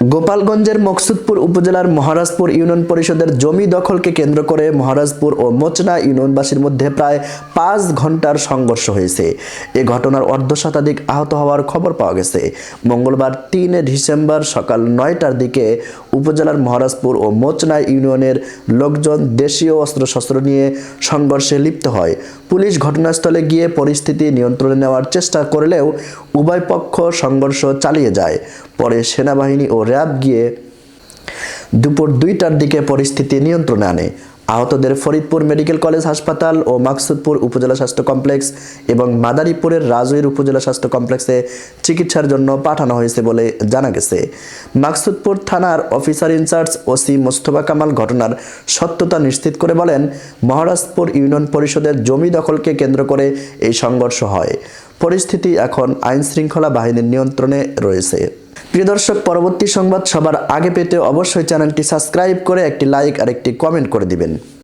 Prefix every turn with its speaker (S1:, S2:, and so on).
S1: গোপালগঞ্জের মকসুদপুর উপজেলার মহারাজপুর ইউনিয়ন পরিষদের জমি দখলকে কেন্দ্র করে মহারাজপুর ও মোচনা ইউনিয়নবাসীর মধ্যে প্রায় পাঁচ ঘণ্টার সংঘর্ষ হয়েছে। এ ঘটনার অর্ধ শতাধিক আহত হওয়ার খবর পাওয়া গেছে। মঙ্গলবার তিন ডিসেম্বর সকাল নয়টার দিকে উপজেলার মহারাজপুর ও মোচনা ইউনিয়নের লোকজন দেশীয় অস্ত্রশস্ত্র নিয়ে সংঘর্ষে লিপ্ত হয়। পুলিশ ঘটনাস্থলে গিয়ে পরিস্থিতি নিয়ন্ত্রণে নেওয়ার চেষ্টা করলেও উভয় পক্ষ সংঘর্ষ চালিয়ে যায়। পরে সেনাবাহিনী ও র্যাব গিয়ে দুপুর দুইটার দিকে পরিস্থিতি নিয়ন্ত্রণে আনে। আহতদের ফরিদপুর মেডিকেল কলেজ হাসপাতাল ও মাকসুদপুর উপজেলা স্বাস্থ্য কমপ্লেক্স এবং মাদারীপুরের রাজৈর উপজেলা স্বাস্থ্য কমপ্লেক্সে চিকিৎসার জন্য পাঠানো হয়েছে বলে জানা গেছে। মাকসুদপুর থানার officer incharge OC Mostafa Kamal ঘটনার সত্যতা নিশ্চিত করে বলেন, মহারাজপুর ইউনিয়ন পরিষদের জমি দখলকে কেন্দ্র করে এই সংঘর্ষ হয়। পরিস্থিতি এখন আইন শৃঙ্খলা বাহিনীর নিয়ন্ত্রণে রয়েছে। প্রিয় দর্শক, পরবর্তী সংবাদ সবার আগে পেতে অবশ্যই চ্যানেলটি সাবস্ক্রাইব করে একটি লাইক আর একটি কমেন্ট করে দিবেন।